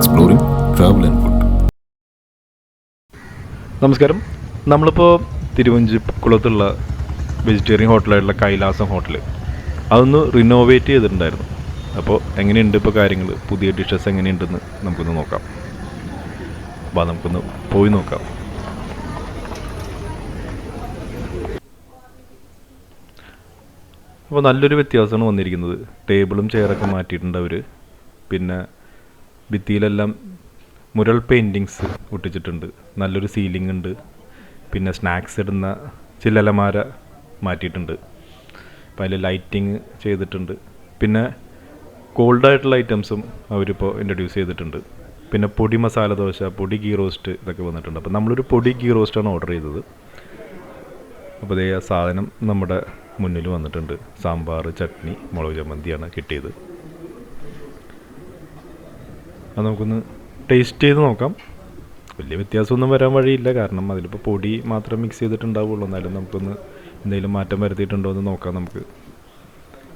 exploring travel and food. നമസ്കാരം. നമ്മളിപ്പോൾ തിരുവഞ്ചിക്കുളത്തുള്ള വെജിറ്റേറിയൻ ഹോട്ടലായിട്ടുള്ള കൈലാസം ഹോട്ടൽ അതൊന്ന് റിനോവേറ്റ് ചെയ്തിട്ടുണ്ടായിരുന്നു. അപ്പോൾ എങ്ങനെയുണ്ട് ഇപ്പോൾ കാര്യങ്ങൾ പുതിയ ഡിഷസ് എങ്ങനെയുണ്ടെന്ന് നമുക്കൊന്ന് നോക്കാം. അപ്പോൾ നമുക്കൊന്ന് പോയി നോക്കാം. അപ്പോൾ നല്ലൊരു വ്യത്യാസമാണ് വന്നിരിക്കുന്നത്. ടേബിളും ചെയറൊക്കെ മാറ്റിയിട്ടുണ്ട് അവർ പിന്നെ ഭിത്തിയിലെല്ലാം മുരൾ പെയിന്റിങ്സ് ഒട്ടിച്ചിട്ടുണ്ട്. നല്ലൊരു സീലിംഗ് ഉണ്ട്. പിന്നെ സ്നാക്സ് ഇടുന്ന ചില്ലലമാര മാറ്റിയിട്ടുണ്ട്. അപ്പോൾ അതിൽ ലൈറ്റിങ് ചെയ്തിട്ടുണ്ട്. പിന്നെ കോൾഡായിട്ടുള്ള ഐറ്റംസും അവരിപ്പോൾ ഇൻട്രൊഡ്യൂസ് ചെയ്തിട്ടുണ്ട്. പിന്നെ പൊടി മസാല ദോശ പൊടി ഗീ റോസ്റ്റ് ഇതൊക്കെ വന്നിട്ടുണ്ട്. അപ്പോൾ നമ്മളൊരു പൊടി ഗീ റോസ്റ്റാണ് ഓർഡർ ചെയ്തത്. അപ്പോൾ അതേ സാധനം നമ്മുടെ മുന്നിൽ വന്നിട്ടുണ്ട്. സാമ്പാർ ചട്നി മുളക് ചമ്മന്തിയാണ് കിട്ടിയത്. അത് നമുക്കൊന്ന് ടേസ്റ്റ് ചെയ്ത് നോക്കാം. വലിയ വ്യത്യാസമൊന്നും വരാൻ വഴിയില്ല. കാരണം അതിലിപ്പോൾ പൊടി മാത്രം മിക്സ് ചെയ്തിട്ടുണ്ടാവുള്ളൂ. എന്നാലും നമുക്കൊന്ന് എന്തെങ്കിലും മാറ്റം വരുത്തിയിട്ടുണ്ടോ എന്ന് നോക്കാം നമുക്ക്.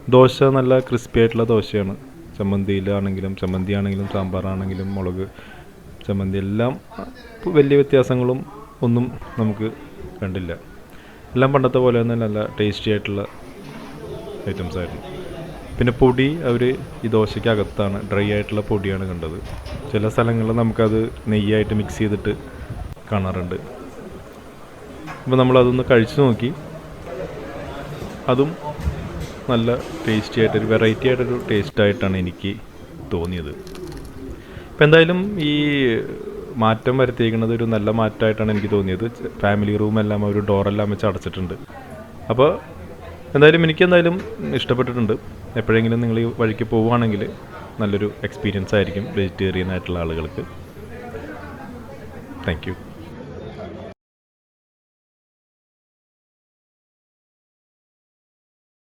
ദോശ നല്ല ക്രിസ്പി ആയിട്ടുള്ള ദോശയാണ്. ചമ്മന്തിയിലാണെങ്കിലും ചമ്മന്തി ആണെങ്കിലും സാമ്പാറാണെങ്കിലും മുളക് ചമ്മന്തി എല്ലാം വലിയ വ്യത്യാസങ്ങളും ഒന്നും നമുക്ക് കണ്ടില്ല. എല്ലാം പണ്ടത്തെ പോലെ തന്നെ നല്ല ടേസ്റ്റി ആയിട്ടുള്ള ഐറ്റംസ് ആയിരുന്നു. പിന്നെ പൊടി അവർ ഈ ദോശയ്ക്ക് അകത്താണ് ഡ്രൈ ആയിട്ടുള്ള പൊടിയാണ് കണ്ടത്. ചില സ്ഥലങ്ങളിൽ നമുക്കത് നെയ്യായിട്ട് മിക്സ് ചെയ്തിട്ട് കാണാറുണ്ട്. അപ്പോൾ നമ്മളതൊന്ന് കഴിച്ചു നോക്കി. അതും നല്ല ടേസ്റ്റി ആയിട്ടൊരു വെറൈറ്റി ആയിട്ടൊരു ടേസ്റ്റ് ആയിട്ടാണ് എനിക്ക് തോന്നിയത്. ഇപ്പം എന്തായാലും ഈ മാറ്റം വരുത്തിയിരിക്കുന്നത് ഒരു നല്ല മാറ്റമായിട്ടാണ് എനിക്ക് തോന്നിയത്. ഫാമിലി റൂം എല്ലാം ഒരു ഡോറെല്ലാം വെച്ച് അടച്ചിട്ടുണ്ട്. അപ്പോൾ എന്തായാലും എനിക്ക് എന്തായാലും ഇഷ്ടപ്പെട്ടിട്ടുണ്ട്. എപ്പോഴെങ്കിലും നിങ്ങൾ ഈ വഴിക്ക് പോവുകയാണെങ്കിൽ നല്ലൊരു എക്സ്പീരിയൻസ് ആയിരിക്കും വെജിറ്റേറിയൻ ആയിട്ടുള്ള ആളുകൾക്ക്. Thank you